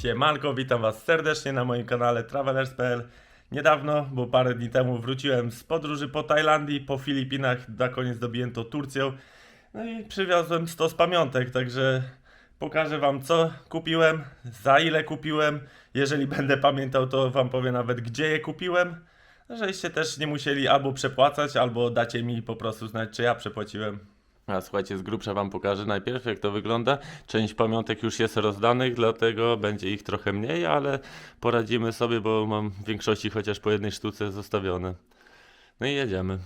Siemanko, witam Was serdecznie na moim kanale Travelers.pl Niedawno, bo parę dni temu wróciłem z podróży po Tajlandii, po Filipinach, na koniec dobiłem to Turcją. No i przywiozłem 100 z pamiątek, także pokażę Wam co kupiłem, za ile kupiłem. Jeżeli będę pamiętał to Wam powiem nawet gdzie je kupiłem Żeście też nie musieli albo przepłacać, albo dacie mi po prostu znać czy ja przepłaciłem a słuchajcie, z grubsza wam pokażę najpierw jak to wygląda. Część pamiątek już jest rozdanych, dlatego będzie ich trochę mniej, ale poradzimy sobie, bo mam w większości chociaż po jednej sztuce zostawione. No i jedziemy.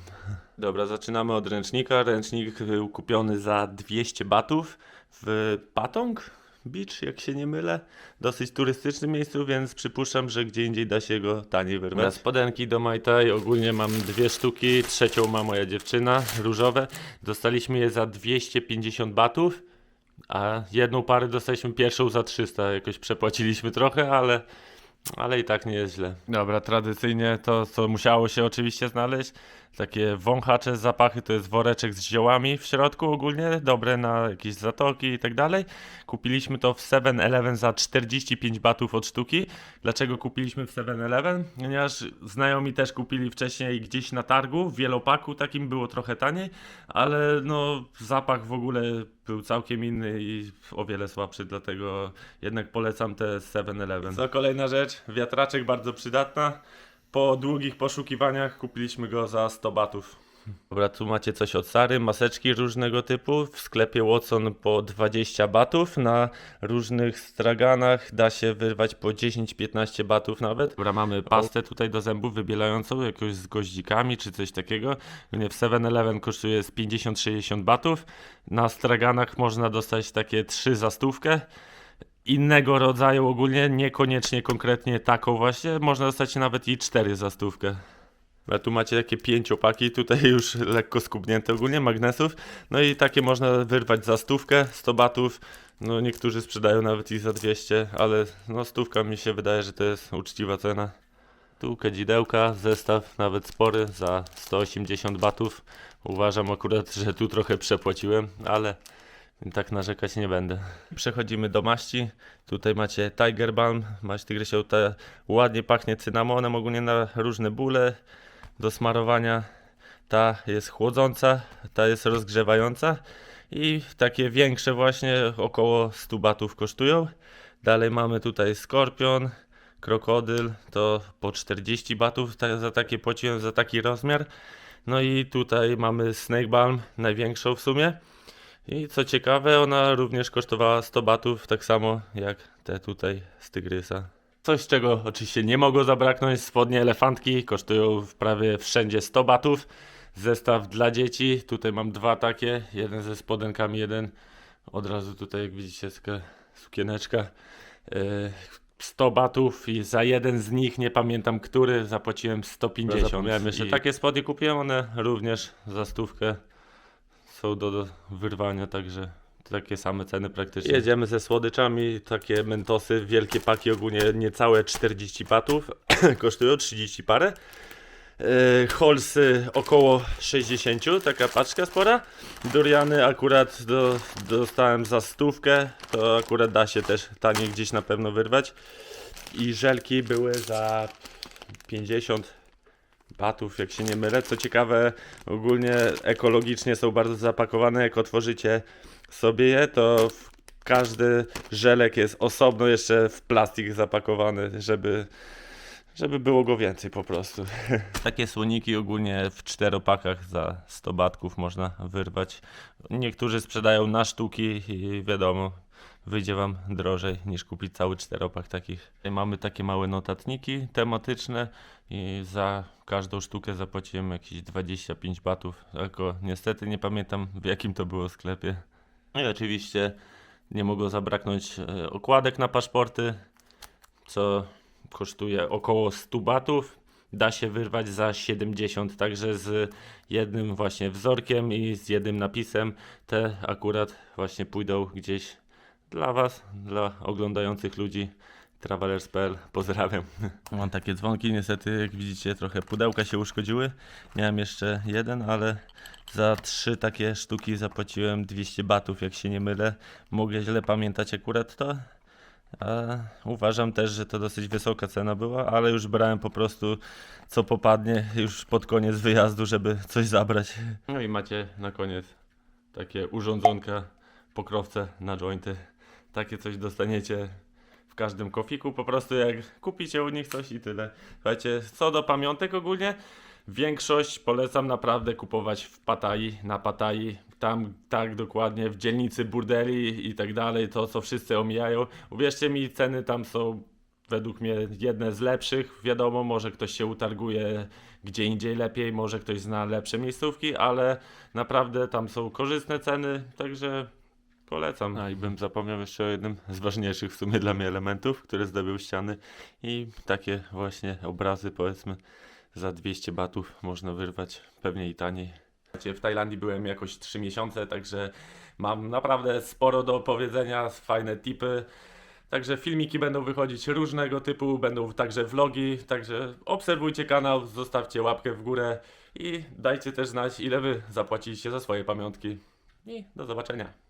Dobra, zaczynamy od ręcznika. Ręcznik był kupiony za 200 batów w Patong Beach, jak się nie mylę. Dosyć turystycznym miejscu, więc przypuszczam, że gdzie indziej da się go taniej wyrwać. Spodenki do Mai Tai ogólnie mam dwie sztuki, trzecią ma moja dziewczyna, różowe. Dostaliśmy je za 250 batów. A jedną parę dostaliśmy pierwszą za 300. Jakoś przepłaciliśmy trochę, ale, ale i tak nie jest źle. Dobra, tradycyjnie to, co musiało się oczywiście znaleźć. Takie wąchacze, zapachy, to jest woreczek z ziołami w środku ogólnie, dobre na jakieś zatoki i tak dalej. Kupiliśmy to w 7-Eleven za 45 batów od sztuki. Dlaczego kupiliśmy w 7-Eleven? Ponieważ znajomi też kupili wcześniej gdzieś na targu, w wielopaku takim było trochę taniej, ale no zapach w ogóle był całkiem inny i o wiele słabszy, dlatego jednak polecam te 7-Eleven. Co kolejna rzecz, wiatraczek bardzo przydatna. Po długich poszukiwaniach kupiliśmy go za 100 batów. Dobra, tu macie coś od Sary, maseczki różnego typu. W sklepie Watson po 20 batów. Na różnych straganach da się wyrwać po 10-15 batów nawet. Dobra, mamy pastę tutaj do zębów wybielającą, jakąś z goździkami czy coś takiego. Nie, W 7-Eleven kosztuje z 50-60 batów. Na straganach można dostać takie 3 za stówkę innego rodzaju ogólnie, niekoniecznie konkretnie taką właśnie, można dostać nawet i 4 za stówkę. A tu macie takie pięciopaki, tutaj już lekko skubnięte ogólnie magnesów, no i takie można wyrwać za stówkę, 100 batów, no niektórzy sprzedają nawet i za 200, ale no stówka mi się wydaje, że to jest uczciwa cena. Tu kadzidełka, zestaw nawet spory za 180 batów. Uważam akurat, że tu trochę przepłaciłem, ale tak narzekać nie będę. Przechodzimy do maści. Tutaj macie Tiger Balm, maść tygrysią, ta ładnie pachnie cynamonem, ogólnie na różne bóle do smarowania. Ta jest chłodząca, ta jest rozgrzewająca i takie większe właśnie około 100 batów kosztują. Dalej mamy tutaj skorpion, krokodyl, to po 40 batów za takie płaciłem, za taki rozmiar. No i tutaj mamy Snake Balm, największą w sumie. I co ciekawe, ona również kosztowała 100 batów, tak samo jak te tutaj z Tygrysa. Coś, czego oczywiście nie mogło zabraknąć, spodnie elefantki kosztują prawie wszędzie 100 batów. Zestaw dla dzieci, tutaj mam dwa takie, jeden ze spodenkami, jeden od razu tutaj jak widzicie taka sukieneczka. Yy, 100 batów i za jeden z nich, nie pamiętam który, zapłaciłem 150. Miałem jeszcze takie spodnie, kupiłem one również za stówkę są do, do wyrwania, także takie same ceny praktycznie. Jedziemy ze słodyczami, takie mentosy, wielkie paki, ogólnie niecałe 40 batów, kosztują 30 parę. Yy, Holsy około 60, taka paczka spora. Duriany akurat do, dostałem za stówkę, to akurat da się też taniej gdzieś na pewno wyrwać. I żelki były za 50 batów, jak się nie mylę. Co ciekawe, ogólnie ekologicznie są bardzo zapakowane. Jak otworzycie sobie je, to każdy żelek jest osobno jeszcze w plastik zapakowany, żeby, żeby było go więcej po prostu. Takie słoniki ogólnie w czteropakach za 100 batków można wyrwać. Niektórzy sprzedają na sztuki i wiadomo, wyjdzie Wam drożej niż kupić cały czteropak takich. Mamy takie małe notatniki tematyczne i za każdą sztukę zapłaciłem jakieś 25 batów. Tylko niestety nie pamiętam w jakim to było sklepie. No i oczywiście nie mogło zabraknąć e, okładek na paszporty, co kosztuje około 100 batów. Da się wyrwać za 70, także z jednym właśnie wzorkiem i z jednym napisem. Te akurat właśnie pójdą gdzieś dla Was, dla oglądających ludzi Travelers.pl, pozdrawiam. Mam takie dzwonki, niestety jak widzicie trochę pudełka się uszkodziły. Miałem jeszcze jeden, ale za trzy takie sztuki zapłaciłem 200 batów, jak się nie mylę. Mogę źle pamiętać akurat to. A uważam też, że to dosyć wysoka cena była, ale już brałem po prostu co popadnie już pod koniec wyjazdu, żeby coś zabrać. No i macie na koniec takie urządzonka, pokrowce na jointy. Takie coś dostaniecie w każdym kofiku, po prostu jak kupicie u nich coś i tyle. Słuchajcie, co do pamiątek ogólnie, większość polecam naprawdę kupować w Patai, na Patai, tam tak dokładnie, w dzielnicy burdeli i tak dalej, to co wszyscy omijają. Uwierzcie mi, ceny tam są według mnie jedne z lepszych. Wiadomo, może ktoś się utarguje gdzie indziej lepiej, może ktoś zna lepsze miejscówki, ale naprawdę tam są korzystne ceny, także Polecam. A i bym zapomniał jeszcze o jednym z ważniejszych w sumie dla mnie elementów, które zdobył ściany i takie właśnie obrazy powiedzmy za 200 batów można wyrwać pewnie i taniej. W Tajlandii byłem jakoś 3 miesiące, także mam naprawdę sporo do powiedzenia, fajne tipy. Także filmiki będą wychodzić różnego typu, będą także vlogi, także obserwujcie kanał, zostawcie łapkę w górę i dajcie też znać ile wy zapłaciliście za swoje pamiątki. I do zobaczenia.